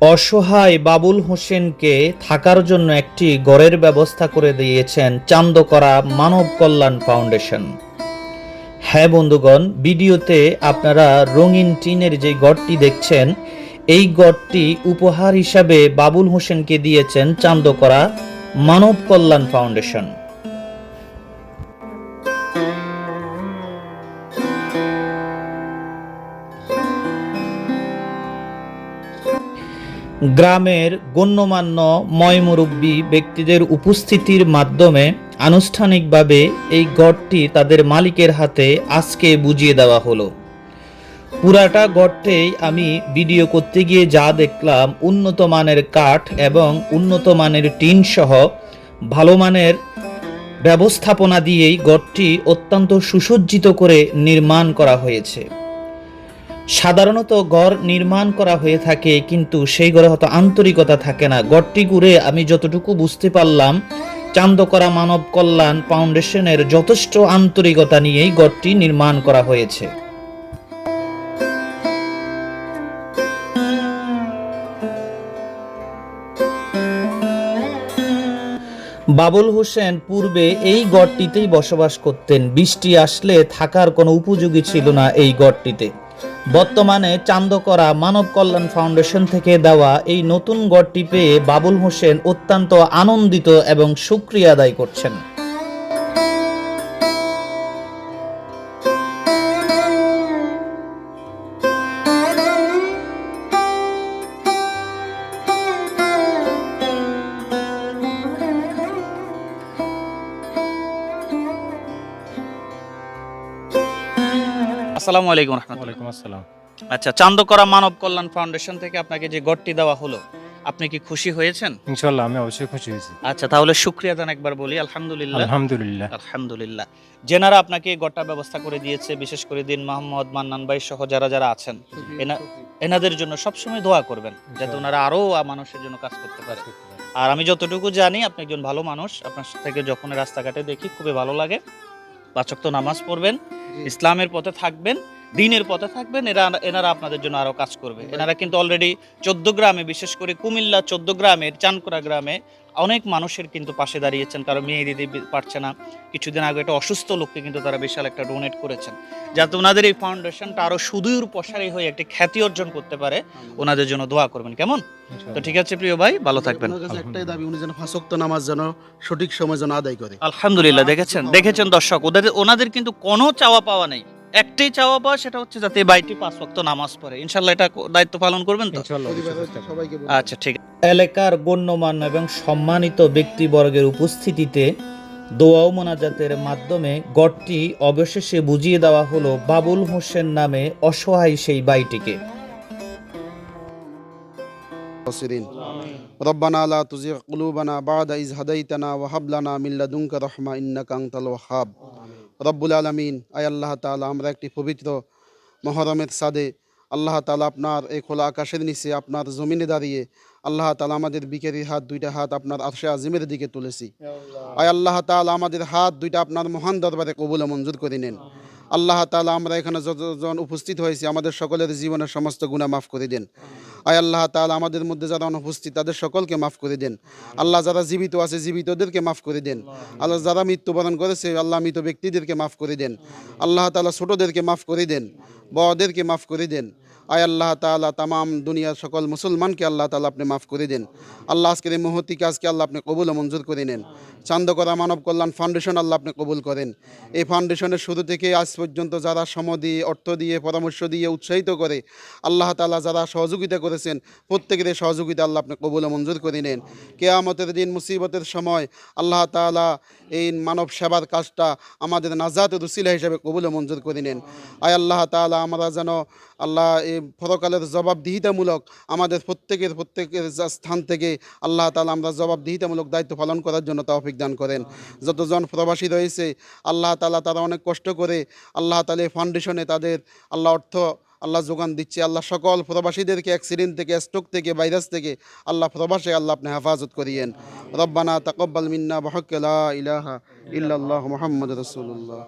অসহায় বাবুল হোসেনকে থাকার জন্য একটি ঘরের ব্যবস্থা করে দিয়েছেন চান্দকরা মানব কল্যাণ ফাউন্ডেশন। হ্যাঁ বন্ধুগণ, ভিডিওতে আপনারা রঙিন টিনের যে গড়টি দেখছেন, এই গড়টি উপহার হিসাবে বাবুল হোসেনকে দিয়েছেন চান্দকরা মানব কল্যাণ ফাউন্ডেশন। গ্রামের গণ্যমান্য ময়মুরব্বী ব্যক্তিদের উপস্থিতির মাধ্যমে আনুষ্ঠানিকভাবে এই গড়টি তাদের মালিকের হাতে আজকে বুঝিয়ে দেওয়া হলো। পুরাটা গর্তেই আমি ভিডিও করতে গিয়ে যা দেখলাম, উন্নত মানের কাঠ এবং উন্নত মানের টিন সহ ভালো মানের ব্যবস্থাপনা দিয়েই গড়টি অত্যন্ত সুসজ্জিত করে নির্মাণ করা হয়েছে। সাধারণত গড় নির্মাণ করা হয়ে থাকে, কিন্তু সেই ঘরে হয়তো আন্তরিকতা থাকে না। গড়টি ঘুরে আমি যতটুকু বুঝতে পারলাম, চান্দকরা মানব কল্যাণ ফাউন্ডেশনের যথেষ্ট আন্তরিকতা নিয়েই গড়টি নির্মাণ করা হয়েছে। বাবুল হোসেন পূর্বে এই গড়টিতেই বসবাস করতেন। বৃষ্টি আসলে থাকার কোনো উপযোগী ছিল না এই গড়টিতে। বর্তমানে চান্দকরা মানব কল্যাণ ফাউন্ডেশন থেকে দেওয়া এই নতুন গড়টি পেয়ে বাবুল হোসেন অত্যন্ত আনন্দিত এবং সুক্রিয়া আদায় করছেন। আসসালামু আলাইকুম রহমতুল্লাহ। আসসালাম। আচ্ছা চান্দকরা মানব কল্যাণ ফাউন্ডেশন থেকে আপনাকে যে গড়টি দেওয়া হলো আপনি কি খুশি হয়েছেন? ইনশাল্লাহ আমি অবশ্যই খুশি হয়েছি। আচ্ছা তাহলে শুক্রিয়া জান একবার বলি আলহামদুলিল্লাহ। আলহামদুলিল্লাহ। আলহামদুলিল্লাহ। আপনাকে গড়টা ব্যবস্থা করে দিয়েছে বিশেষ করে দিন মোহাম্মদ মান্নান ভাই সহ যারা যারা আছেন। এনা- এনাদের জন্য সবসময় দোয়া করবেন যাতে ওনারা আরও মানুষের জন্য কাজ করতে পারে। আর আমি যতটুকু জানি আপনি একজন ভালো মানুষ। আপনার থেকে যখন রাস্তাঘাটে দেখি খুবই ভালো লাগে। পাচক তো নামাজ পড়বেন ইসলামের পথে থাকবেন দিনের পথে থাকবেন এরা এনারা আপনাদের জন্য আরও কাজ করবে। এনারা কিন্তু অলরেডি চোদ্দ গ্রামে বিশেষ করে কুমিল্লা চোদ্দ গ্রামের চানকুড়া গ্রামে অনেক মানুষের কিন্তু পাশে দাঁড়িয়েছেন কারও মেয়ে দিদি পারছে না। কিছুদিন আগে একটা অসুস্থ লোককে কিন্তু তারা বিশাল একটা ডোনেট করেছেন। যাতে ওনাদের এই ফাউন্ডেশনটা আরও সুদূর প্রসারী হয়ে একটি খ্যাতি অর্জন করতে পারে ওনাদের জন্য দোয়া করবেন। কেমন? তো ঠিক আছে প্রিয় ভাই ভালো থাকবেন। একটাই দাবি উনি যেন ফাঁসক্ত নামাজ যেন সঠিক সময় যেন আদায় করে। আলহামদুলিল্লাহ দেখেছেন দেখেছেন দর্শক। ওদের ওনাদের কিন্তু কোনো চাওয়া পাওয়া নেই। একটাই চাওয়া পাওয়া সেটা হচ্ছে যাতে এই বাইটি পাঁচ ওয়াক্ত নামাজ পড়ে ইনশাল্লাহ এটা কো- দায়িত্ব পালন করবেন তো ইনশাল্লাহ অবশ্যই পরিবারের চেষ্টা করব। সবাইকে বলবো। আচ্ছা ঠিক এলাকার গণ্যমান্য এবং সম্মানিত ব্যক্তিবর্গের উপস্থিতিতে দোয়া ও মোনাজাতের মাধ্যমে গড়টি অবশেষে বুঝিয়ে দেওয়া হলো বাবুল হোসেন নামে অসহায় সেই বাইটিকে الخاسرين ربنا لا تزغ قلوبنا بعد إذ هديتنا وهب لنا من لدنك رحمة إنك أنت الوهاب রব্বুল আলমিন। আয় আল্লাহ তালা আমরা একটি পবিত্র মহরমের সাদে আল্লাহ তালা আপনার এই খোলা আকাশের নিচে আপনার জমিনে দাঁড়িয়ে আল্লাহ তালা আমাদের বিকেরি হাত দুইটা হাত আপনার আশে আজিমের দিকে তুলেছি। আয় আল্লাহ তালা আমাদের হাত দুইটা আপনার মহান দরবারে কবুলে মঞ্জুর করে নেন। আল্লাহ তালা আমরা এখানে যতজন উপস্থিত হয়েছি, আমাদের সকলের জীবনের সমস্ত গুণা মাফ করে দেন। আয় আল্লাহ তালা আমাদের মধ্যে যারা অনুপস্থিত, তাদের সকলকে মাফ করে দেন। আল্লাহ যারা জীবিত আছে, জীবিতদেরকে মাফ করে দেন। আল্লাহ যারা মৃত্যুবরণ করেছে, আল্লাহ মৃত ব্যক্তিদেরকে মাফ করে দেন। আল্লাহ তালা ছোটদেরকে মাফ করে দেন, বড়দেরকে মাফ করে দেন। আয় আল্লাহ তাআলা তামাম দুনিয়ার সকল মুসলমানকে আল্লাহ তালা আপনি মাফ করে দেন। আল্লাহ আজকের এই মহতি কাজকে আল্লাহ আপনি কবুল ও মঞ্জুর করে নেন। চান্দকরা মানব কল্যাণ ফাউন্ডেশন আল্লাহ আপনি কবুল করেন। এই ফাউন্ডেশনের শুরু থেকে আজ পর্যন্ত যারা সম দিয়ে, অর্থ দিয়ে, পরামর্শ দিয়ে উৎসাহিত করে আল্লাহ তাআলা যারা সহযোগিতা করেছেন, প্রত্যেকের সহযোগিতা আল্লাহ আপনি কবুল ও মঞ্জুর করে নেন। কেয়ামতের দিন মুসিবতের সময় আল্লাহ তাআলা এই মানব সেবার কাজটা আমাদের নাজাতের রুসিলা হিসেবে কবুল ও মঞ্জুর করে নেন। আয় আল্লাহ তাআলা আমরা যেন আল্লাহ পরকালের জবাবদিহিতামূলক আমাদের প্রত্যেকের প্রত্যেকের স্থান থেকে আল্লাহ তালা আমরা জবাবদিহিতামূলক দায়িত্ব পালন করার জন্য তৌফিক দান করেন। যতজন প্রবাসী রয়েছে, আল্লাহ তালা তারা অনেক কষ্ট করে আল্লাহ এই ফাউন্ডেশনে তাদের আল্লাহ অর্থ, আল্লাহ যোগান দিচ্ছে। আল্লাহ সকল প্রবাসীদেরকে অ্যাক্সিডেন্ট থেকে স্ট্রোক থেকে ভাইরাস থেকে আল্লাহ প্রবাসে আল্লাহ আপনি হেফাজত করিয়েন। রব্বানা তাকব্বাল মিন্না বহক লা ইলাহা ইল্লাল্লাহ মুহাম্মদ রাসূলুল্লাহ।